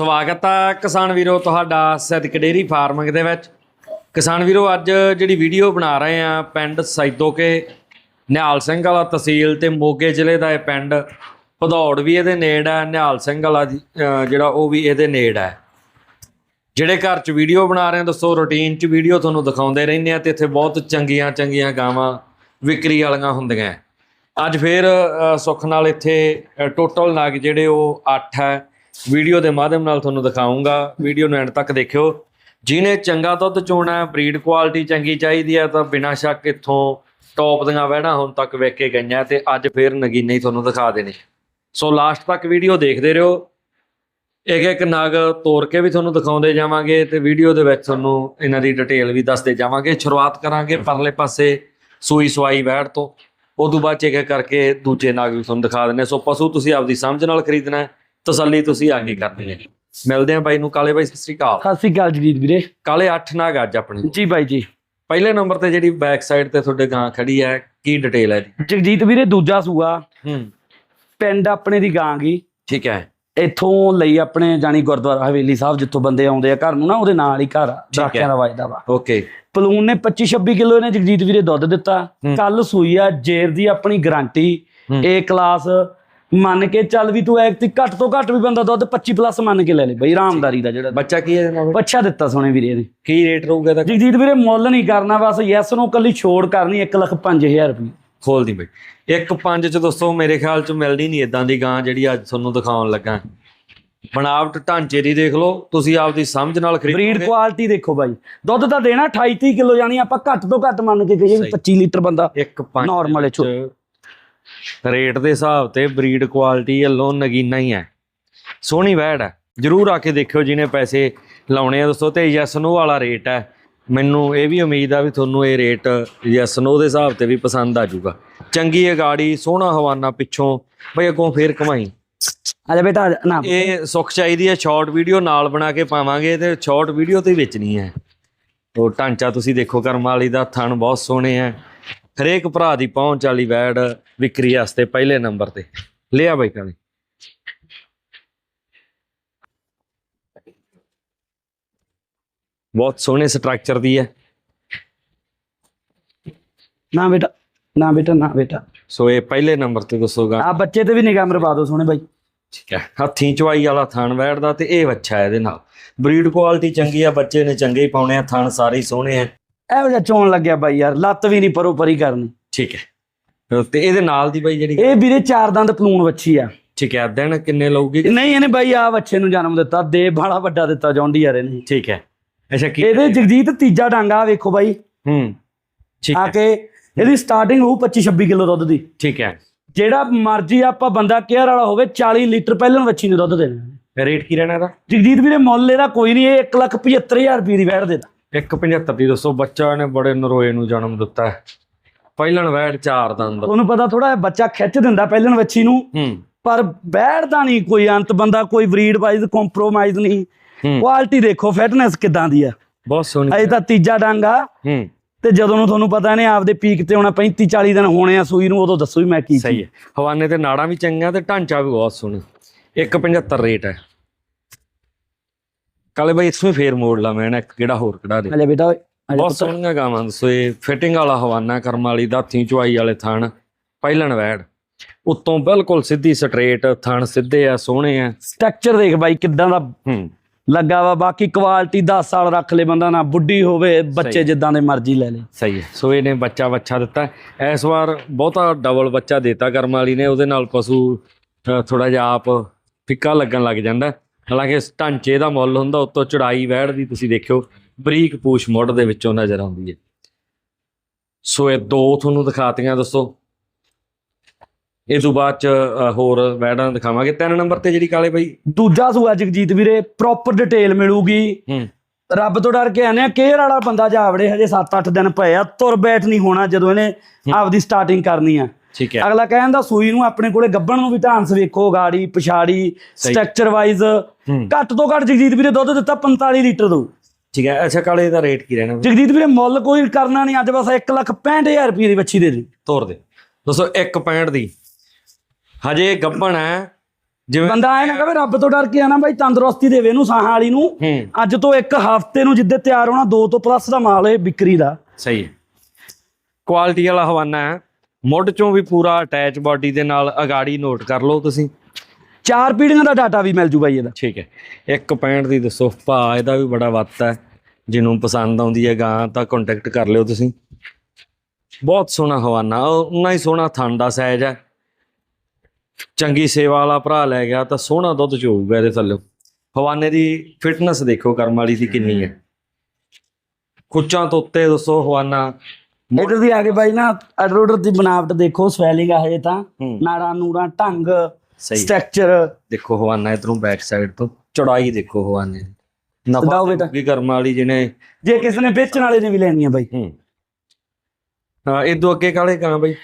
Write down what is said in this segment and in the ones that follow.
ਸਵਾਗਤ ਹੈ ਕਿਸਾਨ ਵੀਰੋ ਤੁਹਾਡਾ ਸਿੱਧਕ ਡੇਰੀ ਫਾਰਮਿੰਗ ਦੇ ਵਿੱਚ। ਕਿਸਾਨ ਵੀਰੋ, ਅੱਜ ਜਿਹੜੀ ਵੀਡੀਓ ਬਣਾ ਰਹੇ ਆ ਪਿੰਡ ਸੈਦੋਕੇ, ਨਿਹਾਲ ਸਿੰਘ ਵਾਲਾ ਤਹਿਸੀਲ ਤੇ ਮੋਗੇ ਜ਼ਿਲ੍ਹੇ ਦਾ ਇਹ ਪਿੰਡ। ਭਦੌੜ ਵੀ ਇਹਦੇ ਨੇੜ ਹੈ ਨਿਹਾਲ ਸਿੰਘ ਵਾਲਾ ਜਿਹੜਾ ਉਹ ਵੀ ਇਹਦੇ ਨੇੜ ਹੈ ਜਿਹੜੇ ਘਰ 'ਚ ਵੀਡੀਓ ਬਣਾ ਰਹੇ ਆ ਦੋਸਤੋ ਰੂਟੀਨ 'ਚ ਵੀਡੀਓ ਤੁਹਾਨੂੰ ਦਿਖਾਉਂਦੇ ਰਹਿੰਦੇ ਆ ਤੇ ਇੱਥੇ ਬਹੁਤ ਚੰਗੀਆਂ ਚੰਗੀਆਂ ਗਾਵਾਂ ਵਿਕਰੀ ਵਾਲੀਆਂ ਹੁੰਦੀਆਂ। ਅੱਜ ਫੇਰ ਸੁੱਖ ਨਾਲ ਇੱਥੇ ਟੋਟਲ ਨਗ ਜਿਹੜੇ ਉਹ 8 ਹੈ ਵੀਡੀਓ ਦੇ ਮਾਧਿਅਮ ਨਾਲ ਤੁਹਾਨੂੰ ਦਿਖਾਉਂਗਾ। ਵੀਡੀਓ ਨੂੰ ਐਂਡ ਤੱਕ ਦੇਖਿਓ। ਜਿਹਨੇ ਚੰਗਾ ਦੁੱਧ ਚੋਣਾ ਬਰੀਡ ਕੁਆਲਿਟੀ ਚੰਗੀ ਚਾਹੀਦੀ ਹੈ, ਤਾਂ ਬਿਨਾਂ ਸ਼ੱਕ ਇੱਥੋਂ ਟੌਪ ਦੀਆਂ ਵਹਿੜਾਂ ਹੁਣ ਤੱਕ ਵੇਖ ਕੇ ਗਈਆਂ ਤੇ ਅੱਜ ਫੇਰ ਨਗੀਨੇ ਹੀ ਤੁਹਾਨੂੰ ਦਿਖਾ ਦੇਣੇ। ਸੋ ਲਾਸਟ ਤੱਕ ਵੀਡੀਓ ਦੇਖਦੇ ਰਹੋ। ਇੱਕ ਇੱਕ ਨਗ ਤੋੜ ਕੇ ਵੀ ਤੁਹਾਨੂੰ ਦਿਖਾਉਂਦੇ ਜਾਵਾਂਗੇ ਤੇ ਵੀਡੀਓ ਦੇ ਵਿੱਚ ਤੁਹਾਨੂੰ ਇਹਨਾਂ ਦੀ ਡਿਟੇਲ ਵੀ ਦੱਸਦੇ ਜਾਵਾਂਗੇ। ਸ਼ੁਰੂਆਤ ਕਰਾਂਗੇ ਪਰਲੇ ਪਾਸੇ ਸੂਈ ਸਵਾਈ ਵੈੜ ਤੋਂ। ਉਦੋਂ ਬਾਅਦ ਚ ਇੱਕ ਕਰਕੇ ਦੂਜੇ ਨਗ ਵੀ ਤੁਹਾਨੂੰ ਦਿਖਾ ਦਿੰਨੇ ਸੋ ਪਸ਼ੂ ਤੁਸੀਂ ਆਪਦੀ ਸਮਝ ਨਾਲ ਖਰੀਦਣਾ ਹੈ। ਤਸੱਲੀ ਤੁਸੀਂ ਆ ਕੇ ਕਰਨੀ ਹੈ ਮਿਲਦੇ ਆ ਬਾਈ ਨੂੰ। ਕਾਲੇ ਬਾਈ ਸਤਿ ਸ੍ਰੀ ਅਕਾਲ। ਸਤਿ ਸ੍ਰੀ ਅਕਾਲ ਜਗਜੀਤ ਵੀਰੇ। ਕਾਲੇ 8 ਨਗ ਅੱਜ ਆਪਣੇ। ਜੀ ਬਾਈ ਜੀ। ਪਹਿਲੇ ਨੰਬਰ ਤੇ ਜਿਹੜੀ ਬੈਕ ਸਾਈਡ ਤੇ ਤੁਹਾਡੇ ਗਾਂ ਖੜੀ ਹੈ ਕੀ ਡਿਟੇਲ ਹੈ ਇਹਦੀ ਜਗਜੀਤ ਵੀਰੇ ਦੂਜਾ ਸੂਆ। ਹੂੰ। ਪਿੰਡ ਆਪਣੇ ਦੀ ਗਾਂ ਗਈ ਠੀਕ ਹੈ। ਇੱਥੋਂ ਲਈ ਆਪਣੇ ਜਾਨੀ ਗੁਰਦੁਆਰਾ ਹਵੇਲੀ ਸਾਹਿਬ ਜਿੱਥੋਂ ਬੰਦੇ ਆਉਂਦੇ ਆ ਘਰ ਨੂੰ ਨਾ ਉਹਦੇ ਨਾਲ ਹੀ ਘਰ। ਡਾਕਿਆਂ ਦਾ ਵੱਜਦਾ ਵਾ। ਓਕੇ। ਪਲੂਨ ਨੇ 25 26 ਕਿਲੋ ਇਹਨੇ ਜਗਜੀਤ ਵੀਰੇ ਦੁੱਧ ਦਿੱਤਾ। ਕੱਲ ਸੂਈ ਆ ਜੇਰ ਦੀ ਆਪਣੀ ਗਾਰੰਟੀ। ਏ ਕਲਾਸ ਮੰਨ ਕੇ ਚੱਲ ਵੀ ਤੂੰ ਐਕ ਤੇ ਘੱਟ ਤੋਂ ਘੱਟ ਵੀ ਬੰਦਾ ਦੁੱਧ 25 ਪਲੱਸ ਮੰਨ ਕੇ ਲੈ ਲੈ ਬਈ ਆਰਾਮਦਾਰੀ ਦਾ ਜਿਹੜਾ। ਬੱਚਾ ਕੀ ਹੈ ਨਾਲ ਬੱਚਾ ਦਿੱਤਾ ਸੋਹਣੇ ਵੀਰੇ ਨੇ। ਕੀ ਰੇਟ ਰਹੂਗਾ ਇਹਦਾ? ਜਗਜੀਤ ਵੀਰੇ ਮੁੱਲ ਨਹੀਂ ਕਰਨਾ ਬਸ ਯੈਸ ਨੂੰ ਕੱਲੀ ਛੋੜ ਕਰਨੀ 1 ਲੱਖ 5000 ਰੁਪਏ। ਖੋਲ ਦੀ ਬਈ। ਇੱਕ ਪੰਜ ਚ ਦੋਸਤੋ ਮੇਰੇ ਖਿਆਲ ਚ ਮਿਲਦੀ ਨਹੀਂ ਇਦਾਂ ਦੀ ਗਾਂ ਜਿਹੜੀ ਅੱਜ ਤੁਹਾਨੂੰ ਦਿਖਾਉਣ ਲੱਗਾ। ਬਣਾਵਟ ਢਾਂਚੇ ਦੀ ਦੇਖ ਲਓ ਤੁਸੀਂ ਆਪਦੀ ਸਮਝ ਨਾਲ ਬਰੀਡ ਖਰੀਦੋਗੇ ਕੁਆਲਿਟੀ ਦੇਖੋ ਬਾਈ। ਦੁੱਧ ਤਾਂ ਦੇਣਾ 28 30 ਕਿਲੋ ਜਾਨੀ ਆਪਾਂ ਘੱਟ ਤੋਂ ਘੱਟ ਮੰਨ ਕੇ ਕਹੀਏ ਵੀ ਸਹੀ। 25 ਲੀਟਰ ਬੰਦਾ ਇੱਕ ਪੰਜ Normal ਦੇ ਹੈ, ਵਿੱਚ ਰੇਟ ਦੇ ਹਿਸਾਬ ਤੇ ਬਰੀਡ ਕੁਆਲਿਟੀ ਵੱਲੋਂ ਨਗੀਨਾ ਹੀ ਹੈ। ਸੋਹਣੀ ਵੈੜ ਹੈ। ਜਰੂਰ ਆ ਕੇ ਦੇਖਿਓ ਜਿਹਨੇ ਪੈਸੇ ਲਾਉਣੇ ਆ ਦੋਸਤੋ ਤੇ ਯੈਸ ਨੋ ਵਾਲਾ ਰੇਟ ਹੈ। ਮੈਨੂੰ ਇਹ ਵੀ ਉਮੀਦ ਆ ਵੀ ਤੁਹਾਨੂੰ ਇਹ ਰੇਟ ਯੈਸ ਨੋ ਦੇ ਹਿਸਾਬ ਤੇ ਵੀ ਪਸੰਦ ਆ ਜਾਊਗਾ। ਚੰਗੀ ਹੈ ਗਾੜੀ ਸੋਹਣਾ ਹਵਾਨਾ ਪਿੱਛੋਂ। ਬਈ ਅੱਗੋਂ ਫੇਰ ਕਮਾਈ। ਅਜਾ ਬੇਟਾ ਨਾ। ਇਹ ਸੁੱਖ ਚਾਹੀਦੀ ਹੈ ਸ਼ਾਰਟ ਵੀਡੀਓ ਨਾਲ ਬਣਾ ਕੇ ਪਾਵਾਂਗੇ ਤੇ ਸ਼ਾਰਟ ਵੀਡੀਓ ਤੇ ਵੇਚਣੀ ਹੈ। ਉਹ ਢਾਂਚਾ ਤੁਸੀਂ ਦੇਖੋ ਕਰਮ ਵਾਲੀ ਦਾ ਥਣ ਬਹੁਤ ਸੋਹਣੇ ਹੈ। ਹਰੇਕ ਭਰਾ ਦੀ ਪਹੁੰਚ ਵਾਲੀ ਵੈੜ ਵਿਕਰੀ ਵਾਸਤੇ ਪਹਿਲੇ ਨੰਬਰ ਤੇ। ਲਿਆ ਬਾਈ ਕਾਲੇ। ਬਹੁਤ ਸੋਹਣੇ ਸਟਰਕਚਰ ਦੀ ਹੈ। ਨਾ ਬੇਟਾ ਨਾ ਬੇਟਾ ਨਾ ਬੇਟਾ। ਸੋ ਇਹ ਪਹਿਲੇ ਨੰਬਰ ਤੇ ਦੱਸੋਗਾ ਆ ਬੱਚੇ ਤੇ ਵੀ ਨਿਗਾਹ ਮਰਵਾ ਦਿਓ ਸੋਹਣੇ ਬਾਈ। ਠੀਕ ਹੈ। ਹੱਥੀਂ ਚਵਾਈ ਵਾਲਾ ਥਣ ਵੈੜ ਦਾ ਤੇ ਇਹ ਹੈ ਇਹਦੇ ਨਾਲ। ਬਰੀਡ ਕੁਆਲਿਟੀ ਚੰਗੀ ਆ ਬੱਚੇ ਨੇ ਚੰਗੇ ਹੀ ਪਾਉਣੇ ਆ ਥਣ ਸਾਰੇ ਸੋਹਣੇ ਆ। ਇਹੋ ਜਿਹਾ ਚੋਣ ਲੱਗਿਆ ਬਾਈ ਯਾਰ ਲੱਤ ਵੀ ਨਹੀਂ ਪਰੋ ਪਰੀ ਕਰਨੀ। ਠੀਕ ਹੈ। ਤੇ ਇਹਦੇ ਨਾਲ ਦੀ ਬਾਈ ਜਿਹੜੀ ਇਹ ਵੀਰੇ ਚਾਰ ਦੰਦ ਪਲੂਣ ਵੱਛੀ ਆ। ਠੀਕ ਹੈ ਦਿਨ ਕਿੰਨੇ ਲਊਗੀ? ਨਹੀਂ ਇਹਨੇ ਬਾਈ ਆ ਬੱਚੇ ਨੂੰ ਜਨਮ ਦਿੱਤਾ ਦੇ ਬਾਲਾ ਵੱਡਾ ਦਿੱਤਾ ਜੌਂਡੀ ਯਾਰ ਇਹਨੇ। ਠੀਕ ਹੈ। ਅੱਛਾ ਕੀ ਇਹਦੇ ਜਗਜੀਤ ਤੀਜਾ ਡਾਂਗਾ ਵੇਖੋ ਬਾਈ। ਹੂੰ ਠੀਕ ਆ ਹੈ। ਕੇ ਇਹਦੀ ਸਟਾਰਟਿੰਗ ਹੋਊ 25 26 ਕਿਲੋ ਦੁੱਧ ਦੀ। ਠੀਕ ਹੈ। ਜਿਹੜਾ ਮਰਜ਼ੀ ਆਪਾਂ ਬੰਦਾ ਕੇਅਰ ਵਾਲਾ ਹੋਵੇ 40 ਲੀਟਰ ਪਹਿਲਾਂ ਵੱਛੀ ਨੂੰ ਦੁੱਧ ਦੇਣਾ। ਰੇਟ ਕੀ ਰਹਿਣਾ ਇਹਦਾ? ਜਗਜੀਤ ਵੀਰੇ ਮੁੱਲ ਇਹਦਾ ਕੋਈ ਨਹੀਂ ਇਹ 175000 ਰੁਪਏ ਦੀ ਵੈੜ ਦੇਦਾ 175 ਦੀ ਦੱਸੋ ਬੱਚਾ ਨੇ ਬੜੇ ਨਰੋਏ ਨੂੰ ਜਨਮ ਦਿੱਤਾ ਹੈ। ਪਹਿਲਣ ਵੈੜ ਚਾਰ ਦੰਦ ਤੁਹਾਨੂੰ ਪਤਾ ਥੋੜਾ ਬੱਚਾ ਖਿੱਚ ਦਿੰਦਾ ਪਹਿਲਾਂ ਵੱਛੀ ਨੂੰ ਪਰ ਵੈੜ ਦਾ ਨਹੀਂ ਕੋਈ ਅੰਤ ਬੰਦਾ ਕੋਈ ਬਰੀਡ ਵਾਈਜ਼ ਕੰਪਰੋਮਾਈਜ਼ ਨਹੀਂ। ਕੁਆਲਿਟੀ ਦੇਖੋ ਫਿਟਨੈਸ ਕਿਦਾਂ ਦੀ ਆ। ਬਹੁਤ ਸੋਹਣੀ ਅਜੇ ਤਾਂ ਤੀਜਾ ਡਾਂਗਾ ਹੂੰ। ਤੇ ਜਦੋਂ ਨੂੰ ਤੁਹਾਨੂੰ ਪਤਾ ਨੇ ਆਪਦੇ ਪੀਕ ਤੇ ਹੋਣਾ 35 40 ਦਿਨ ਹੋਣੇ ਆ ਸੂਈ ਨੂੰ ਉਦੋਂ ਦੱਸੋ ਵੀ ਮੈਂ ਕੀ ਸਹੀ ਹੈ। ਹਵਾਨੇ ਤੇ ਨਾੜਾਂ ਵੀ ਚੰਗੀਆਂ ਤੇ ਢਾਂਚਾ ਵੀ ਬਹੁਤ ਸੋਹਣਾ। 175 ਰੇਟ ਹੈ। ਕਾਲੇ ਬਾਈ ਇਸਵੇਂ ਫੇਰ ਮੋੜ ਲਾ ਮੈਂ ਨਾ ਇੱਕ ਕਿਹੜਾ ਹੋਰ ਕਢਾ ਦੇ ਹਲੇ ਬੇਟਾ ਓਏ, ਹਲੇ ਬਹੁਤ ਪੁੱਤ। ਸੋਹਣੀਆਂ ਗਾਵਾਂ ਦੱਸੋ ਇਹ ਫਿਟਿੰਗ ਵਾਲਾ ਹਵਾਨਾ ਕਰਮ ਵਾਲੀ ਦਾਥੀ ਚੁਆਈ ਵਾਲੇ ਥਣ ਪਹਿਲਣ ਵੈੜ ਉੱਤੋਂ ਬਿਲਕੁਲ ਸਿੱਧੀ ਸਟਰੇਟ ਥਣ ਸਿੱਧੇ ਆ ਸੋਹਣੇ ਆ ਸਟਰਕਚਰ ਦੇਖ ਬਾਈ ਕਿੱਦਾਂ ਦਾ ਹੂੰ ਲੱਗਾ ਵਾ ਬਾਕੀ ਕੁਆਲਿਟੀ 10 ਸਾਲ ਰੱਖ ਲੈ ਬੰਦਾ ਨਾ ਬੁੱਢੀ ਹੋਵੇ ਬੱਚੇ। ਜਿੱਦਾਂ ਦੇ ਮਰਜ਼ੀ ਲੈ ਲੇ ਸਹੀ ਹੈ ਸੋ ਇਹਨੇ ਬੱਚਾ ਬੱਚਾ ਦਿੱਤਾ ਹੈ। ਇਸ ਵਾਰ ਬਹੁਤਾ ਡਬਲ ਬੱਚਾ ਦਿੱਤਾ ਕਰਮ ਵਾਲੀ ਨੇ ਉਹਦੇ ਨਾਲ ਪਸ਼ੂ ਥੋੜਾ ਜਿਹਾ ਆਪ ਫਿੱਕਾ ਲੱਗਣ ਲੱਗ ਜਾਂਦਾ ਹੈ। ਹਾਲਾਂਕਿ ਇਸ ਢਾਂਚੇ ਦਾ ਮੁੱਲ ਹੁੰਦਾ ਉੱਤੋਂ ਚੜਾਈ ਵੈੜ ਦੀ ਤੁਸੀਂ ਦੇਖਿਓ ਬਰੀਕ ਪੂਛ ਮੁੱਢ ਦੇ ਵਿੱਚੋਂ ਨਜ਼ਰ ਆਉਂਦੀ ਹੈ। ਸੋ ਇਹ ਦੋ ਤੁਹਾਨੂੰ ਦਿਖਾਤੀਆਂ ਦੱਸੋ। ਇਹ ਤੋਂ ਬਾਅਦ ਚ ਹੋਰ ਵੈੜਾਂ ਦਿਖਾਵਾਂਗੇ। ਤਿੰਨ ਨੰਬਰ ਤੇ ਜਿਹੜੀ ਕਾਲੇ ਬਾਈ। ਦੂਜਾ ਸੂਆ ਜਗਜੀਤ ਵੀਰੇ ਪ੍ਰੋਪਰ ਡਿਟੇਲ ਮਿਲੂਗੀ। ਰੱਬ ਤੋਂ ਡਰ ਕੇ ਆਨੇ ਆ ਕੇਅਰ ਵਾਲਾ ਬੰਦਾ ਜਾਵੜੇ ਹਜੇ 7-8 ਦਿਨ ਪਏ ਆ ਤੁਰ ਬੈਠ ਨਹੀਂ ਹੋਣਾ ਜਦੋਂ ਇਹਨੇ ਆਪਦੀ ਸਟਾਰਟਿੰਗ ਕਰਨੀ ਆ। ਠੀਕ ਹੈ। ਅਗਲਾ ਕਹਿੰਦਾ ਸੂਈ ਨੂੰ ਆਪਣੇ ਕੋਲੇ ਗੱਬਣ ਨੂੰ ਵੀ ਢਾਂਸ ਵੇਖੋ ਗਾੜੀ ਪਿਛਾੜੀ। ਸਟਰਕਚਰ ਵਾਈਜ਼ ਘੱਟ ਤੋਂ ਘੱਟ ਜਗਜੀਤ ਵੀਰੇ ਦੁੱਧ ਦਿੱਤਾ 45 ਲੀਟਰ ਦੋ ਠੀਕ ਹੈ ਅੱਛਾ ਕਾਲੇ ਦਾ ਰੇਟ ਕੀ ਰਹਿਣਾ? ਜਗਜੀਤ ਵੀਰੇ ਮੁੱਲ ਕੋਈ ਕਰਨਾ ਨਹੀਂ ਅੱਜ ਬਸ 1 ਲੱਖ 65000 ਰੁਪਏ ਦੀ ਵੱਛੀ ਦੇ ਦੇ। ਤੋਰ ਦੇ। ਦੋਸਤੋ ਇੱਕ ਪੈਂਟ ਦੀ। ਹਜੇ ਗੱਭਣ ਹੈ ਜਿਵੇਂ ਬੰਦਾ ਆਏ ਨਾ ਕਹੇ ਰੱਬ ਤੋਂ ਡਰ ਕੇ ਆ ਨਾ ਬਾਈ ਤੰਦਰੁਸਤੀ ਦੇਵੇ ਇਹਨੂੰ ਸਾਹਾਂ ਵਾਲੀ ਨੂੰ। ਅੱਜ ਤੋਂ ਇੱਕ ਹਫ਼ਤੇ ਨੂੰ ਜਿੱਦੇ ਤਿਆਰ ਹੋਣਾ ਦੋ ਤੋਂ ਪਲੱਸ ਦਾ ਮਾਲ ਇਹ ਵਿਕਰੀ ਦਾ। ਸਹੀ ਹੈ। ਕੁਆਲਿਟੀ ਵਾਲਾ ਹਵਾਨਾ ਹੈ। ਮੁੱਢ ਚੋਂ ਵੀ ਪੂਰਾ ਅਟੈਚ ਬਾਡੀ ਦੇ ਨਾਲ ਅਗਾੜੀ ਨੋਟ ਕਰ ਲਓ ਤੁਸੀਂ। ਚਾਰ ਪੀੜ੍ਹੀਆਂ ਦਾ ਡਾਟਾ ਵੀ ਮਿਲ ਜੂ ਬਾਈ ਇਹਦਾ। ਠੀਕ ਹੈ। ਇੱਕ ਪੈਂਟ ਦੀ ਦੱਸੋ ਭਾ ਇਹਦਾ ਵੀ ਬੜਾ ਵੱਤ ਹੈ। ਜਿਹਨੂੰ ਪਸੰਦ ਆਉਂਦੀ ਹੈ ਗਾਂ ਤਾਂ ਕੰਟੈਕਟ ਕਰ ਲਿਓ ਤੁਸੀਂ। ਬਹੁਤ ਸੋਹਣਾ ਹਵਾਨਾ ਉਨਾ ਹੀ ਸੋਹਣਾ ਥਣ ਦਾ ਸਾਈਜ਼ ਹੈ। ਚੰਗੀ ਸੇਵਾ ਵਾਲਾ ਭਰਾ ਲੈ ਗਿਆ ਤਾਂ ਸੋਹਣਾ ਦੁੱਧ ਚੋਊਗਾ ਇਹਦੇ ਥੱਲੇ। ਹਵਾਨੇ ਦੀ ਫਿਟਨੈਸ ਦੇਖੋ ਕਰਮ ਵਾਲੀ ਦੀ ਕਿੰਨੀ ਹੈ। ਕੁੱਚਾਂ ਤੋਂ ਉੱਤੇ ਦੱਸੋ ਹਵਾਨਾ। ਇਧਰ ਦੀ ਆ ਕੇ ਬਾਈ ਨਾ ਅਡਰੋਡਰ ਦੀ ਬਣਾਵਟ ਦੇਖੋ ਸਵੈਲਿੰਗ ਆ ਹਜੇ ਤਾਂ। ਨਾੜਾਂ ਨੂੜਾਂ ਢੰਗ ਸਟਰਕਚਰ ਦੇਖੋ ਹਵਾਨਾ ਇਧਰੋਂ ਬੈਕ ਸਾਈਡ ਤੋਂ ਚੌੜਾਈ ਦੇਖੋ ਹਵਾਨੇ ਦੀ। ਨਫਾ। ਵੀ ਕਰਮ ਵਾਲੀ ਜਿਹਨੇ ਜੇ ਕਿਸੇ ਨੇ ਵੇਚਣ ਵਾਲੇ ਨੇ ਵੀ ਲੈਣੀ ਆ ਬਾਈ। ਹੂੰ। ਹਾਂ ਇਦੋਂ ਅੱਗੇ ਕਾਲੇ ਕਾਂ ਬਈ।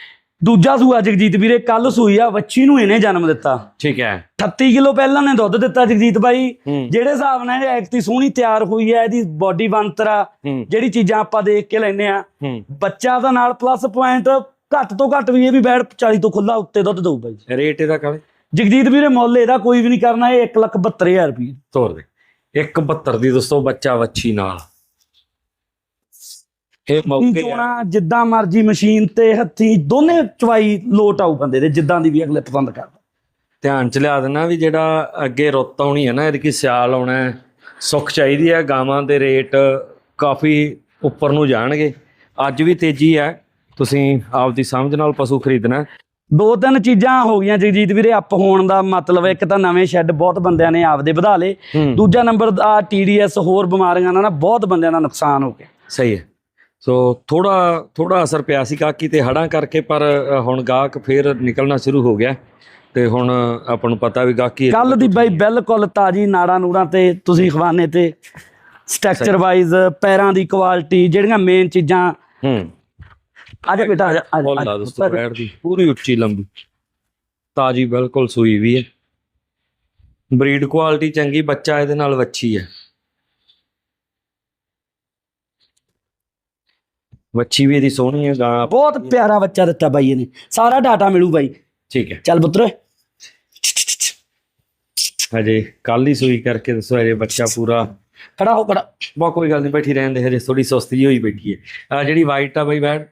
ਦੂਜਾ ਸੂਆ ਜਗਜੀਤ ਵੀਰੇ ਕੱਲ ਸੂਈ ਆ ਵੱਛੀ ਨੂੰ ਇਹਨੇ ਜਨਮ ਦਿੱਤਾ। ਠੀਕ ਹੈ। 38 ਕਿਲੋ ਪਹਿਲਾਂ ਨੇ ਦੁੱਧ ਦਿੱਤਾ ਜਗਜੀਤ ਬਾਈ। ਜਿਹੜੇ ਹਿਸਾਬ ਨਾਲ ਇਹ ਐਕਟੀ ਸੋਹਣੀ ਤਿਆਰ ਹੋਈ ਹੈ ਇਹਦੀ ਬਾਡੀ ਬੰਤਰਾ ਜਿਹੜੀ ਚੀਜ਼ਾਂ ਆਪਾਂ ਦੇਖ ਕੇ ਲੈਨੇ ਆ। ਬੱਚਾ ਦਾ ਨਾਲ ਪਲੱਸ ਪੁਆਇੰਟ ਘੱਟ ਤੋਂ ਘੱਟ ਵੀ ਇਹ ਵੀ ਬੈੜ 40 ਤੋਂ ਖੁੱਲਾ ਉੱਤੇ ਦੁੱਧ ਦਊ ਬਾਈ। ਰੇਟ ਇਹਦਾ ਕਾਲੇ ਜਗਜੀਤ ਵੀਰੇ ਮੁੱਲ ਇਹਦਾ ਕੋਈ ਵੀ ਨਹੀਂ ਕਰਨਾ ਇਹ 172000 ਰੁਪਏ ਤੋਰ ਦੇ। 172 ਦੀ ਦੋਸਤੋ ਬੱਚਾ ਵੱਛੀ ਨਾਲ। ਇਹ ਮੌਕੇ ਆ। ਚੋਣਾ ਜਿੱਦਾਂ ਮਰਜ਼ੀ ਮਸ਼ੀਨ ਤੇ ਹੱਥੀ ਦੋਨੇ ਚਵਾਈ ਲੋਟ ਆਊ ਬੰਦੇ ਦੇ ਜਿੱਦਾਂ ਦੀ ਵੀ ਅਗਲੇ ਪਸੰਦ ਕਰਦਾ ਧਿਆਨ ਚ ਲਿਆ ਦੇਣਾ ਵੀ ਜਿਹੜਾ ਅੱਗੇ ਰੁੱਤ ਆਉਣੀ ਹੈ ਨਾ ਇਹਦੀ ਸਿਆਲ ਆਉਣਾ ਹੈ। ਸੁੱਖ ਚਾਹੀਦੀ ਹੈ ਗਾਵਾਂ ਦੇ ਰੇਟ ਕਾਫੀ ਉੱਪਰ ਨੂੰ ਜਾਣਗੇ। ਅੱਜ ਵੀ ਤੇਜ਼ੀ ਹੈ ਤੁਸੀਂ ਆਪਦੀ ਸਮਝ ਨਾਲ ਪਸ਼ੂ ਖਰੀਦਣਾ। ਹੈ। ਦੋ ਤਿੰਨ ਚੀਜ਼ਾਂ ਹੋ ਗਈਆਂ ਜਗਜੀਤ ਵੀਰੇ ਅਪ ਹੋਣ ਦਾ ਮਤਲਬ ਇੱਕ ਤਾਂ ਨਵੇਂ ਸ਼ੈੱਡ ਬਹੁਤ ਬੰਦਿਆਂ ਨੇ ਆਪਦੇ ਵਧਾ ਲਏ। ਹੂੰ। ਦੂਜਾ ਨੰਬਰ ਆ ਟੀਡੀਐਸ ਹੋਰ ਬਿਮਾਰੀਆਂ ਨਾਲ ਨਾ ਬਹੁਤ ਬੰਦਿਆਂ ਦਾ ਨੁਕਸਾਨ ਹੋ ਗਿਆ। ਸਹੀ ਹੈ। ਸੋ ਥੋੜਾ ਥੋੜਾ ਅਸਰ ਪਿਆ ਸੀ ਕਾਕੀ ਤੇ ਹੜਾਂ ਕਰਕੇ ਪਰ ਹੁਣ ਗਾਹਕ ਫੇਰ ਨਿਕਲਣਾ ਸ਼ੁਰੂ ਹੋ ਗਿਆ। ਤੇ ਹੁਣ ਆਪਾਂ ਨੂੰ ਪਤਾ ਵੀ ਗਾਹਕੀ ਕੱਲ ਦੀ ਬਾਈ ਬਿਲਕੁਲ ਤਾਜੀ ਨਾੜਾਂ ਨੂੜਾਂ ਤੇ ਤੁਸੀਂ ਖਵਾਨੇ ਤੇ। ਸਟਰਕਚਰ ਵਾਈਜ਼ ਪੈਰਾਂ ਦੀ ਕੁਆਲਿਟੀ ਜਿਹੜੀਆਂ ਮੇਨ ਚੀਜ਼ਾਂ। ਹੂੰ। ਆ ਜਾ ਬੇਟਾ ਆ ਜਾ ਦੋਸਤੋ ਪੈਰ ਦੀ ਪੂਰੀ ਉੱਚੀ ਲੰਬੀ। ਤਾਜੀ ਬਿਲਕੁਲ ਸੂਈ ਵੀ ਹੈ। ਬਰੀਡ ਕੁਆਲਿਟੀ ਚੰਗੀ ਬੱਚਾ ਇਹਦੇ ਨਾਲ ਵੱਛੀ ਹੈ। ਵੱਛੀ ਵੀ ਇਹਦੀ ਸੋਹਣੀ ਹੈ ਗਾਂ ਬਹੁਤ ਪਿਆਰਾ ਬੱਚਾ ਦਿੱਤਾ ਬਾਈ ਇਹਨੇ। ਸਾਰਾ ਡਾਟਾ ਮਿਲੂ ਬਾਈ। ਠੀਕ ਹੈ। ਚੱਲ ਪੁੱਤਰ। ਹਜੇ ਕੱਲ ਹੀ ਸੂਈ ਕਰਕੇ ਦੱਸੋ ਹਜੇ ਬੱਚਾ ਪੂਰਾ। ਖੜਾ ਹੋ ਖੜਾ। ਬਾ ਕੋਈ ਗੱਲ ਨਹੀਂ ਬੈਠੀ ਰਹਿਣ ਦੇ ਹਜੇ ਥੋੜੀ ਸੁਸਤੀ ਹੋਈ ਬੈਠੀ ਹੈ। ਆ ਜਿਹੜੀ ਵਾਈਟ ਆ ਬਈ ਬੈਡ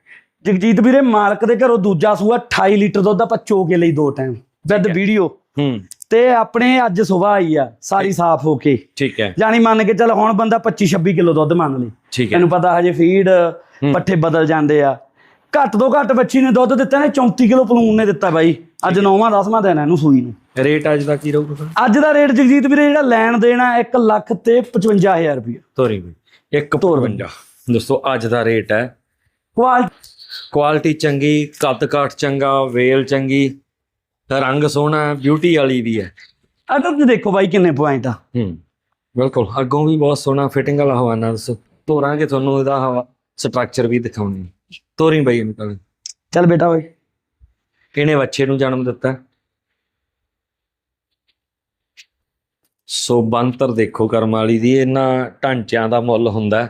ਜਗਜੀਤ ਵੀਰੇ ਮਾਲਕ ਦੇ ਘਰੋਂ ਦੂਜਾ ਸੂਆ 28 ਲੀਟਰ ਦੁੱਧ ਆਪਾਂ ਚੋ ਕੇ ਲਈ ਦੋ ਟਾਈਮ ਵਿਦ ਵੀਡੀਓ ਹੂੰ। ਤੇ ਆਪਣੇ ਅੱਜ ਸਵੇਰ ਆਈ ਆ ਸਾਰੀ ਸਾਫ਼ ਹੋ ਕੇ। ਠੀਕ ਹੈ। ਜਾਣੀ ਮੰਨ ਕੇ ਚੱਲ ਹੁਣ ਬੰਦਾ 25 26 ਕਿਲੋ ਦੁੱਧ ਮੰਨ ਲਈ ਠੀਕ ਹੈ। ਤੈਨੂੰ ਪਤਾ ਹਜੇ ਫੀਡ ਪੱਠੇ ਬਦਲ ਜਾਂਦੇ ਆ। ਘੱਟ ਤੋਂ ਘੱਟ ਬੱਚੀ ਨੇ ਦੁੱਧ ਦਿੱਤਾ ਨੇ 34 ਕਿਲੋ ਪਲੂਨ ਨੇ ਦਿੱਤਾ ਬਾਈ। ਅੱਜ ਨੌਵਾਂ 10ਵਾਂ ਦਿਨ ਹੈ ਇਹਨੂੰ ਸੂਈ ਨੂੰ। ਰੇਟ ਅੱਜ ਦਾ ਕੀ ਰਹੂਗਾ ਅੱਜ ਦਾ ਰੇਟ ਜਗਜੀਤ ਵੀਰੇ ਜਿਹੜਾ ਲੈਣ ਦੇਣਾ 1 ਲੱਖ ਤੇ 55000 ਰੁਪਏ ਤੋਰੀ ਬਈ 152 ਦੋਸਤੋ ਅੱਜ ਦਾ ਰੇਟ ਹੈ। ਕੁਆਲਿਟੀ ਕੁਆਲਿਟੀ ਚੰਗੀ ਕੱਦ ਕਾਠ ਚੰਗਾ ਵੇਲ ਚੰਗੀ ਰੰਗ ਸੋਹਣਾ ਬਿਊਟੀ ਵਾਲੀ ਵੀ ਹੈ। ਅਦਰ ਤੇ ਦੇਖੋ ਬਾਈ ਕਿੰਨੇ ਪੁਆਇੰਟ ਆ। ਹੂੰ ਬਿਲਕੁਲ। ਅੱਗੋਂ ਵੀ ਬਹੁਤ ਸੋਹਣਾ ਫਿਟਿੰਗ ਵਾਲਾ ਹਵਾਨਾ ਦੱਸੋ। ਤੋਰਾਂਗੇ ਤੁਹਾਨੂੰ ਇਹਦਾ ਹਵਾ। ਸਟਰਕਚਰ ਵੀ ਦਿਖਾਉਣੀ ਤੋਰੀ ਬਈ ਨਿਕਲ ਚੱਲ ਬੇਟਾ ਓਏ। ਕਿਹਨੇ ਬੱਚੇ ਨੂੰ ਜਨਮ ਦਿੱਤਾ? ਸੋ ਬੰਤਰ ਦੇਖੋ ਕਰਮ ਵਾਲੀ ਦੀ ਇਹਨਾਂ ਢਾਂਚਿਆਂ ਦਾ ਮੁੱਲ ਹੁੰਦਾ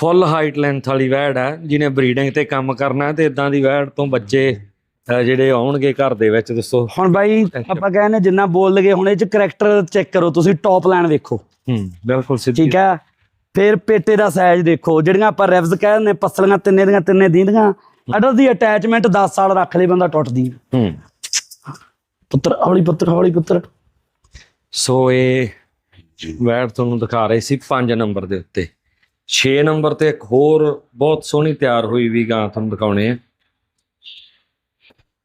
ਫੁੱਲ ਹਾਈਟ ਲੈਂਥ ਵਾਲੀ ਵੈੜ ਹੈ ਜਿਹਨੇ ਬਰੀਡਿੰਗ ਤੇ ਕੰਮ ਕਰਨਾ ਤੇ ਇਦਾਂ ਦੀ ਵੈੜ ਤੋਂ ਬੱਚੇ ਅਹ, ਜਿਹੜੇ ਆਉਣਗੇ ਘਰ ਦੇ ਵਿੱਚ ਦੱਸੋ। ਹੁਣ ਬਾਈ ਆਪਾਂ ਕਹਿੰਦੇ ਜਿੰਨਾ ਬੋਲ ਲਗੇ ਹੁਣ ਇਹ ਚ ਕਰੈਕਟਰ ਚੈੱਕ ਕਰੋ ਤੁਸੀਂ ਟੌਪ ਲਾਈਨ ਵੇਖੋ। ਹੂੰ ਬਿਲਕੁਲ ਸਿੱਧੀ ਠੀਕ ਹੈ? ਫਿਰ ਪੇਟੇ ਦਾ ਸਾਈਜ਼ ਦੇਖੋ ਜਿਹੜੀਆਂ ਆਪਾਂ ਰਿਵਜ਼ ਕਹਿੰਦੇ ਨੇ ਪਸਲੀਆਂ ਤਿੰਨੇ ਦੀਆਂ ਤਿੰਨੇ ਦੀਂਦੀਆਂ ਅਡਰ ਦੀ ਅਟੈਚਮੈਂਟ 10 ਸਾਲ ਰੱਖ ਲਈ ਬੰਦਾ ਟੁੱਟਦੀ ਹੂੰ। ਪੁੱਤਰ ਹੌਲੀ ਪੁੱਤਰ ਹੌਲੀ ਪੁੱਤਰ। ਸੋ ਇਹ ਵੈੜ ਤੁਹਾਨੂੰ ਦਿਖਾ ਰਹੇ ਸੀ 5 ਨੰਬਰ ਦੇ ਉੱਤੇ। 6 ਨੰਬਰ ਤੇ ਇੱਕ ਹੋਰ ਬਹੁਤ ਸੋਹਣੀ ਤਿਆਰ ਹੋਈ ਵੀ ਗਾਂ ਤੁਹਾਨੂੰ ਦਿਖਾਉਣੇ ਆ।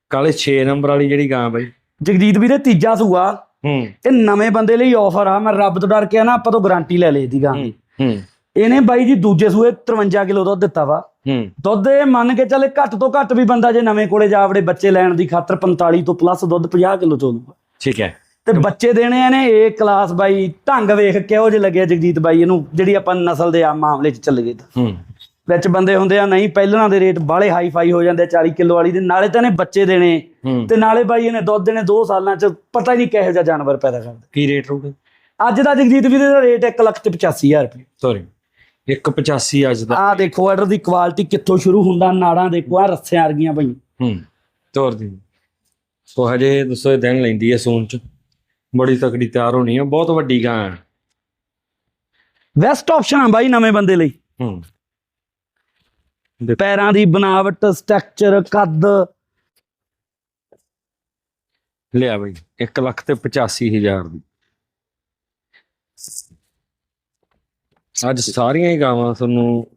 ਕਾਲੇ 6 ਨੰਬਰ ਵਾਲੀ ਜਿਹੜੀ ਗਾਂ ਬਾਈ। ਜਗਜੀਤ ਵੀਰੇ ਤੀਜਾ ਸੂਆ। ਹੂੰ। ਇਹ ਨਵੇਂ ਬੰਦੇ ਲਈ ਆਫਰ ਆ ਮੈਂ ਰੱਬ ਤੋਂ ਡਰ ਕੇ ਆ ਨਾ ਆਪਾਂ ਤੋਂ ਗਾਰੰਟੀ ਲੈ ਲਈ ਦੀ ਗਾਂ। ਹੂੰ। ਇਹਨੇ ਬਾਈ ਜੀ ਦੂਜੇ ਸੂਏ 53 ਕਿਲੋ ਦੁੱਧ ਦਿੱਤਾ ਵਾ। ਹੂੰ। ਦੁੱਧ ਇਹ ਮੰਨ ਕੇ ਚੱਲੇ ਘੱਟ ਤੋਂ ਘੱਟ ਵੀ ਬੰਦਾ ਜੇ ਨਵੇਂ ਕੋਲੇ ਜਾਵੜੇ ਬੱਚੇ ਲੈਣ ਦੀ ਖਾਤਰ 45 ਤੋਂ ਪਲੱਸ ਦੁੱਧ 50 ਕਿਲੋ ਚੋ ਦੂਗਾ ਠੀਕ ਹੈ। ਤੇ ਬੱਚੇ ਦੇਣੇ ਆ ਨੇ ਏ ਕਲਾਸ ਬਾਈ ਢੰਗ ਵੇਖ ਕਿਹੋ ਜਿਹੇ ਲੱਗਿਆ ਜਗਜੀਤ ਬਾਈ ਇਹਨੂੰ ਜਿਹੜੀ ਆਪਾਂ ਨਸਲ ਦੇ ਆ ਮਾਮਲੇ 'ਚ ਚੱਲ ਗਏ ਤਾਂ। ਹੂੰ। ਵਿੱਚ ਬੰਦੇ ਹੁੰਦੇ ਆ ਨਹੀਂ ਪਹਿਲਾਂ ਦੇ ਰੇਟ ਬਾਲੇ ਹਾਈ ਫਾਈ ਹੋ ਜਾਂਦੇ 40 ਕਿਲੋ ਵਾਲੀ ਦੇ ਨਾਲੇ ਤਾਂ ਇਹਨੇ ਬੱਚੇ ਦੇਣੇ। ਤੇ ਨਾਲੇ ਬਾਈ ਇਹਨੇ ਦੁੱਧ ਦੇਣੇ 2 ਸਾਲਾਂ 'ਚ ਪਤਾ ਹੀ ਨਹੀਂ ਕਿਹੋ ਜਿਹਾ ਜਾਨਵਰ ਪੈਦਾ ਕਰਦਾ। ਕੀ ਰੇਟ ਰਹੂਗਾ? ਅੱਜ ਦਾ ਜਗਜੀਤ ਵੀਰੇ ਦਾ ਰੇਟ 1 ਲੱਖ ਤੇ 85000 ਰੁਪਏ। ਸੌਰੀ 185 ਅੱਜ ਦਾ। ਆਹ ਦੇਖੋ ਆਰਡਰ ਦੀ ਕੁਆਲਿਟੀ ਕਿੱਥੋਂ ਸ਼ੁਰੂ ਹੁੰਦਾ ਨਾੜਾਂ ਦੇਖੋ ਆ ਰੱਸਿਆਂ ਵਰਗੀਆਂ ਬਈ ਹੂੰ ਤੋਰ ਦੀ। ਸੋ ਹਜੇ ਦੱਸੋ ਦਿਨ ਲੈਂਦੀ ਹੈ ਸੂਨ ਚ। ਬੜੀ ਤਕੜੀ ਤਿਆਰ ਹੋਣੀ ਆ ਬਹੁਤ ਵੱਡੀ ਗਾਂ ਹੈ। ਬੈਸਟ ਆਪਸ਼ਨ ਆ ਬਾਈ ਨਵੇਂ ਬੰਦੇ ਲਈ। ਹੂੰ। ਪੈਰਾਂ ਦੀ ਬਣਾਵਟ ਸਟਰਕਚਰ ਕੱਦ। ਲਿਆ ਬਈ 1 ਲੱਖ ਤੇ 85000 ਦੀ। ਅੱਜ ਸਾਰੀਆਂ ਹੀ ਗਾਵਾਂ ਤੁਹਾਨੂੰ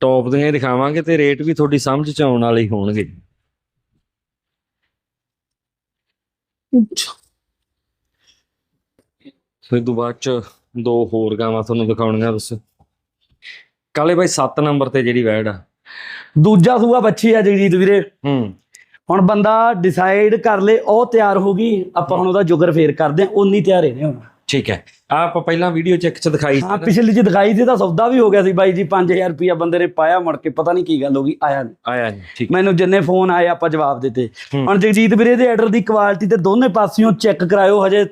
ਟੌਪ ਦੀਆਂ ਹੀ ਦਿਖਾਵਾਂਗੇ ਤੇ ਰੇਟ ਵੀ ਤੁਹਾਡੀ ਸਮਝ ਚ ਆਉਣ ਵਾਲੇ ਹੀ ਹੋਣਗੇ। ਫਿਰ ਤੋਂ ਬਾਅਦ ਚ ਦੋ ਹੋਰ ਗਾਵਾਂ ਤੁਹਾਨੂੰ ਦਿਖਾਉਣੀਆਂ ਦੱਸੋ ਕਾਲੇ ਬਾਈ 7 ਨੰਬਰ ਤੇ ਜਿਹੜੀ ਵੈੜ ਆ। ਦੂਜਾ ਸੂਆ ਬੱਚੀ ਆ ਜਗਜੀਤ ਵੀਰੇ। ਹੂੰ। ਹੁਣ ਬੰਦਾ ਡਿਸਾਈਡ ਕਰ ਲੇ ਉਹ ਤਿਆਰ ਹੋ ਗਈ ਆਪਾਂ ਹੁਣ ਉਹਦਾ ਜੁਗਰ ਫੇਰ ਕਰਦੇ ਆ ਉਨੀ ਤਿਆਰ ਹੈ ਨੇ ਹੁਣ। ਠੀਕ ਹੈ। ਆਪਾਂ ਪਹਿਲਾਂ ਵੀਡੀਓ ਚ ਇੱਕ ਚ ਦਿਖਾਈ ਸੀ ਹਾਂ। ਪਿਛਲੀ ਚ ਦਿਖਾਈ ਸੀ ਤਾਂ ਸੌਦਾ ਵੀ ਹੋ ਗਿਆ ਸੀ ਬਾਈ ਜੀ 5000 ਰੁਪਇਆ ਬੰਦੇ ਨੇ ਪਾਇਆ ਮੁੜ ਕੇ ਪਤਾ ਨਹੀਂ ਕੀ ਗੱਲ ਹੋ ਗਈ ਆਇਆ ਨਹੀਂ ਆਇਆ ਨਹੀਂ ਠੀਕ। ਮੈਨੂੰ ਜਿੰਨੇ ਫੋਨ ਆਏ ਆਪਾਂ ਜਵਾਬ ਦਿੱਤੇ। ਹੁਣ ਜਗਜੀਤ ਵੀਰੇ ਦੇ ਆਰਡਰ ਦੀ ਕੁਆਲਿਟੀ ਤੇ ਦੋਨੇ ਪਾਸਿਓਂ ਚੈੱਕ ਕਰਾਇਓ ਹਜੇ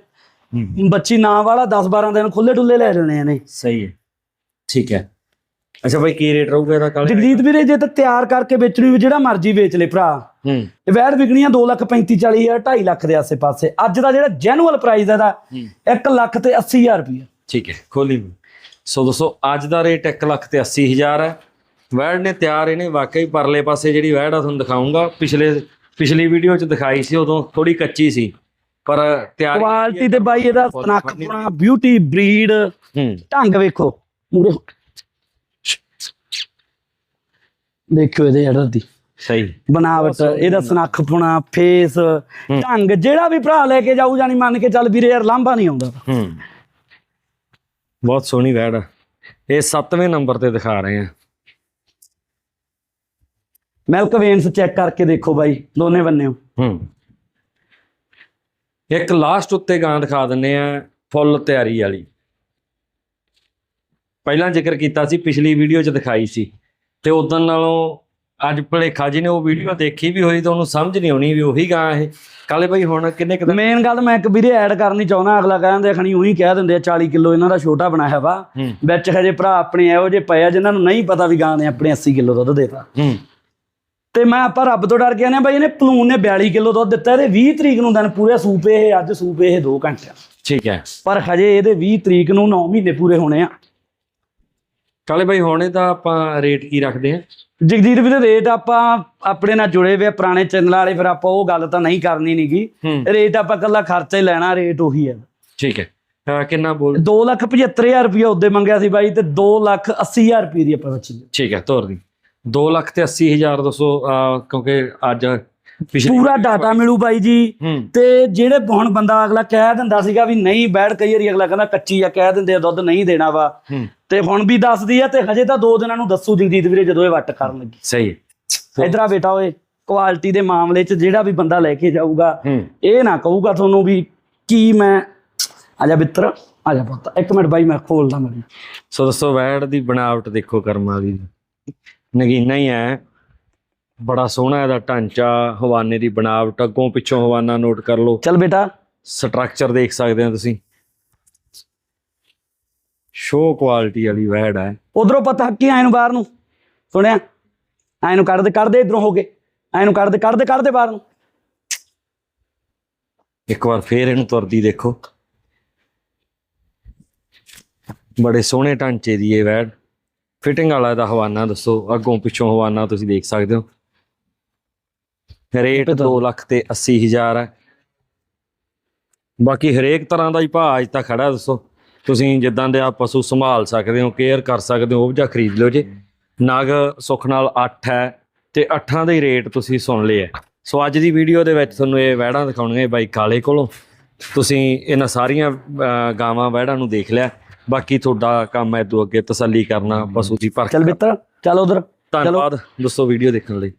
ਬੱਚੀ ਨਾਂ ਵਾਲਾ 10 12 ਦਿਨ ਖੁੱਲੇ ਡੁੱਲੇ ਲੈ ਲੈਣੇ ਨੇ ਸਹੀ ਹੈ। ਠੀਕ ਹੈ। ਅੱਛਾ ਭਾਈ ਕੀ ਰੇਟ ਰਹੂਗਾ ਇਹਦਾ ਕਾਲੇ ਜਗਜੀਤ ਵੀਰੇ ਜੇ ਤਾਂ ਤਿਆਰ ਕਰਕੇ ਵੇਚਣੀ ਵੀ ਜਿਹੜਾ ਮਰਜ਼ੀ ਵੇਚ ਲੈ ਭਰਾ। ਹੂੰ। ਇਹ ਵੈੜ ਵਿਕਣੀਆਂ 2 ਲੱਖ 35 40 ਹਜ਼ਾਰ 2.5 ਲੱਖ ਦੇ ਆਸੇ-ਪਾਸੇ। ਅੱਜ ਦਾ ਜਿਹੜਾ ਜੈਨੂਅਲ ਪ੍ਰਾਈਸ ਇਹਦਾ ਹੂੰ। 1 ਲੱਖ ਤੇ 80 ਹਜ਼ਾਰ ਰੁਪਇਆ ਠੀਕ ਹੈ ਖੋਲੀ ਸੋ ਦੋਸਤੋ ਅੱਜ ਦਾ ਰੇਟ 1 ਲੱਖ ਤੇ 80 ਹਜ਼ਾਰ ਹੈ। ਵੈੜ ਨੇ ਤਿਆਰ ਇਹਨੇ ਵਾਕਈ ਪਰਲੇ ਪਾਸੇ ਜਿਹੜੀ ਵੈੜ ਆ ਤੁਹਾਨੂੰ ਦਿਖਾਉਂਗਾ। ਪਿਛਲੇ ਪਿਛਲੀ ਵੀਡੀਓ ਚ ਦਿਖਾਈ ਸੀ ਉਦੋਂ ਥੋੜੀ ਕੱਚੀ ਸੀ। ਪਰ ਤਿਆਰ ਕੁਆਲਿਟੀ ਤੇ ਬਾਈ ਇਹਦਾ ਪੁਣਾ ਬਿਊਟੀ ਬਰੀਡ ਢੰਗ ਵੇਖੋ। ਮੂਰੇ ਦੇਖਿਓ ਇਹਦੇ ਆਰਡਰ ਦੀ। ਸਹੀ। ਬਣਾਵਟ ਇਹਦਾ ਸਨੱਖ ਪੁਣਾ ਫੇਸ ਢੰਗ ਜਿਹੜਾ ਵੀ ਭਰਾ ਲੈ ਕੇ ਜਾਊ ਜਾਨੀ ਮੰਨ ਕੇ ਚੱਲ ਵੀਰੇ ਯਾਰ ਲਾਂਭਾ ਨਹੀਂ ਆਉਂਦਾ। ਹੂੰ। ਬਹੁਤ ਸੋਹਣੀ ਵੈੜ ਇਹ 7ਵੇਂ ਨੰਬਰ ਤੇ ਦਿਖਾ ਰਹੇ ਆ। ਮਿਲਕ ਵੇਨਸ ਚੈੱਕ ਕਰਕੇ ਦੇਖੋ ਬਾਈ ਦੋਨੇ ਬੰਨੇ ਹੂੰ। ਇੱਕ ਲਾਸਟ ਉੱਤੇ ਗਾਂ ਦਿਖਾ ਦਿੰਨੇ ਆ ਫੁੱਲ ਤਿਆਰੀ ਵਾਲੀ। ਪਹਿਲਾਂ ਜ਼ਿਕਰ ਕੀਤਾ ਸੀ ਪਿਛਲੀ ਵੀਡੀਓ 'ਚ ਦਿਖਾਈ ਸੀ। ਤੇ ਉਦੋਂ ਨਾਲੋਂ ਅੱਜ ਭਲੇਖਾ ਜੀ ਨੇ ਉਹ ਵੀਡੀਓ ਦੇਖੀ ਵੀ ਹੋਈ ਤਾਂ ਉਹਨੂੰ ਸਮਝ ਨਹੀਂ ਆਉਣੀ ਵੀ ਉਹੀ ਗਾਂ ਇਹ। ਕਾਲੇ ਭਾਈ ਹੁਣ ਕਿੰਨੇ ਕੁ ਦਿਨ ਮੇਨ ਗੱਲ ਮੈਂ ਇੱਕ ਵੀਰੇ ਐਡ ਕਰਨੀ ਚਾਹੁੰਦਾ ਅਗਲਾ ਕਹਿੰਦੇ ਖਣੀ ਉਹੀ ਕਹਿ ਦਿੰਦੇ ਆ 40 ਕਿਲੋ ਇਹਨਾਂ ਦਾ ਛੋਟਾ ਬਣਾਇਆ ਵਾ। ਵਿੱਚ ਹਜੇ ਭਰਾ ਆਪਣੇ ਇਹੋ ਜਿਹੇ ਪਏ ਆ ਜਿਨ੍ਹਾਂ ਨੂੰ ਨਹੀਂ ਪਤਾ ਵੀ ਗਾਂ ਨੇ ਆਪਣੇ 80 ਕਿਲੋ ਦੁੱਧ ਦੇਤਾ। ਤੇ ਮੈਂ ਆਪਾਂ ਰੱਬ ਤੋਂ ਡਰ ਕੇ ਆਨੇ ਬਾਈ ਇਹਨੇ ਪਲੂਨ ਨੇ 42 ਕਿਲੋ ਦੁੱਧ ਦਿੱਤਾ ਇਹਦੇ 20 ਤਰੀਕ ਨੂੰ ਦਿਨ ਪੂਰੇ ਸੂਪੇ ਇਹ ਅੱਜ ਸੂਪੇ ਇਹ 2 ਘੰਟੇ ਠੀਕ ਹੈ। ਪਰ ਹਜੇ ਇਹਦੇ 20 ਤਰੀਕ ਨੂੰ 9 ਮਹੀਨੇ ਪੂਰੇ ਹੋਣੇ ਆ। ਕਾਲੇ ਭਾਈ ਹੁਣ ਇਹਦਾ ਆਪਾਂ ਰੇਟ ਕੀ ਰੱਖਦੇ ਆ? ਜਗਜੀਤ ਵੀਰੇ ਰੇਟ ਆਪਾਂ ਆਪਣੇ ਨਾਲ ਜੁੜੇ ਹੋਏ ਆ ਪੁਰਾਣੇ ਚੈਨਲ ਵਾਲੇ ਫਿਰ ਆਪਾਂ ਉਹ ਗੱਲ ਤਾਂ ਨਹੀਂ ਕਰਨੀ ਨਹੀਂਗੀ ਹੂੰ। ਰੇਟ ਆਪਾਂ ਕੱਲਾ ਖਰਚਾ ਹੀ ਲੈਣਾ ਰੇਟ ਉਹੀ ਹੈ ਠੀਕ ਹੈ। ਅਹ ਕਿੰਨਾ ਬੋਲ? 2 ਲੱਖ 75000 ਰੁਪਏ ਉਹਦੇ ਮੰਗਿਆ ਸੀ ਬਾਈ ਤੇ 2 ਲੱਖ 80000 ਰੁਪਏ ਦੀ ਆਪਾਂ ਬੱਚੀ ਠੀਕ ਹੈ ਤੋਰ ਦੀ। 2 ਲੱਖ ਤੇ 80 ਹਜ਼ਾਰ ਦੱਸੋ ਅਹ ਕਿਉਂਕਿ ਅੱਜ ਪਿਛਲੀ ਪੂਰਾ ਡਾਟਾ ਮਿਲੂ ਬਾਈ ਜੀ। ਹੂੰ। ਤੇ ਜਿਹੜੇ ਹੁਣ ਬੰਦਾ ਅਗਲਾ ਕਹਿ ਦਿੰਦਾ ਸੀਗਾ ਵੀ ਨਹੀਂ ਬੈਠ ਕਈ ਵਾਰੀ ਅਗਲਾ ਕਹਿੰਦਾ ਕੱਚੀ ਆ ਕਹਿ ਦਿੰਦੇ ਆ ਦੁੱਧ ਨਹੀਂ ਦੇਣਾ ਵਾ। ਹੂੰ। ਤੇ ਹੁਣ ਵੀ ਦੱਸਦੀ ਆ ਤੇ ਹਜੇ ਤਾਂ ਦੋ ਦਿਨਾਂ ਨੂੰ ਦੱਸੂ ਜਗਜੀਤ ਵੀਰੇ ਜਦੋਂ ਇਹ ਵੱਟ ਕਰਨ ਲੱਗੀ। ਸਹੀ ਇਧਰ ਆ ਬੇਟਾ ਓਏ ਕੁਆਲਿਟੀ ਦੇ ਮਾਮਲੇ 'ਚ ਜਿਹੜਾ ਵੀ ਬੰਦਾ ਲੈ ਕੇ ਜਾਊਗਾ ਇਹ ਨਾ ਕਹੂਗਾ ਤੁਹਾਨੂੰ ਵੀ ਕੀ ਮੈਂ ਆ ਜਾ ਬਿੱਤਰ ਆ ਜਾ ਪੁੱਤ ਇੱਕ ਮਿੰਟ ਬਾਈ ਮੈਂ ਖੋਲਦਾ ਮੜੀ ਸੋ ਦੱਸੋ ਵੈੜ ਦੀ ਬਣਾਵਟ ਦੇਖੋ ਕਰਮਾਂ ਦੀ। ਨਗੀਨਾ ਹੀ ਹੈ। ਬੜਾ ਸੋਹਣਾ ਇਹਦਾ ਢਾਂਚਾ ਹਵਾਨੇ ਦੀ ਬਣਾਵਟ ਅੱਗੋਂ ਪਿੱਛੋਂ ਹਵਾਨਾ ਨੋਟ ਕਰ ਲਓ। ਚੱਲ ਬੇਟਾ। ਸਟਰਕਚਰ ਦੇਖ ਸਕਦੇ ਹੋ ਤੁਸੀਂ। ਸ਼ੋ ਕੁਆਲਿਟੀ ਵਾਲੀ ਵੈੜ ਹੈ। ਉਧਰੋਂ ਪਤਾ ਕੀ ਆਏ ਨੂੰ ਬਾਹਰ ਨੂੰ? ਸੁਣਿਆ? ਆਏ ਨੂੰ ਕੱਢ ਦੇ ਕੱਢ ਦੇ ਇਧਰੋਂ ਹੋ ਕੇ ਆਏ ਨੂੰ ਕੱਢ ਦੇ ਕੱਢ ਦੇ ਕੱਢ ਦੇ ਬਾਹਰ ਨੂੰ। ਇੱਕ ਵਾਰ ਫੇਰ ਇਹਨੂੰ ਤੁਰਦੀ ਦੇਖੋ। ਬੜੇ ਸੋਹਣੇ ਢਾਂਚੇ ਦੀ ਇਹ ਵੈੜ ਫਿਟਿੰਗ ਵਾਲਾ ਇਹਦਾ ਹਵਾਨਾ ਦੱਸੋ। ਅੱਗੋਂ ਪਿੱਛੋਂ ਹਵਾਨਾ ਤੁਸੀਂ ਦੇਖ ਸਕਦੇ ਹੋ। ਰੇਟ 2 ਲੱਖ ਤੇ 80 ਹਜ਼ਾਰ ਹੈ। ਬਾਕੀ ਹਰੇਕ ਤਰ੍ਹਾਂ ਦਾ ਹੀ ਭਾਅ ਅੱਜ ਤੱਕ ਖੜਾ ਦੱਸੋ। ਤੁਸੀਂ ਜਿੱਦਾਂ ਦੇ ਆ ਪਸ਼ੂ ਸੰਭਾਲ ਸਕਦੇ ਹੋ ਕੇਅਰ ਕਰ ਸਕਦੇ ਹੋ ਉਹ ਜਿਹਾ ਖਰੀਦ ਲਿਓ ਜੇ। ਨਗ ਸੁੱਖ ਨਾਲ 8 ਹੈ ਤੇ 8 ਦੇ ਰੇਟ ਤੁਸੀਂ ਸੁਣ ਲਏ ਸੋ ਅੱਜ ਦੀ ਵੀਡੀਓ ਦੇ ਵਿੱਚ ਤੁਹਾਨੂੰ ਇਹ ਵਹਿੜਾਂ ਦਿਖਾਉਣੀਆਂ ਬਾਈ ਕਾਲੇ ਕੋਲੋਂ। ਤੁਸੀਂ ਇਹਨਾਂ ਸਾਰੀਆਂ ਗਾਵਾਂ ਵਹਿੜਾਂ ਨੂੰ ਦੇਖ ਲਿਆ। ਬਾਕੀ ਤੁਹਾਡਾ ਕੰਮ ਹੈ ਤੋਂ ਅੱਗੇ ਤਸੱਲੀ ਕਰਨਾ ਪਸ਼ੂ ਦੀ ਪਰਖ ਚੱਲ ਬਿੱਤਰ ਚੱਲ ਉਧਰ ਧੰਨਵਾਦ ਦੋਸਤੋ ਵੀਡੀਓ ਦੇਖਣ ਲਈ।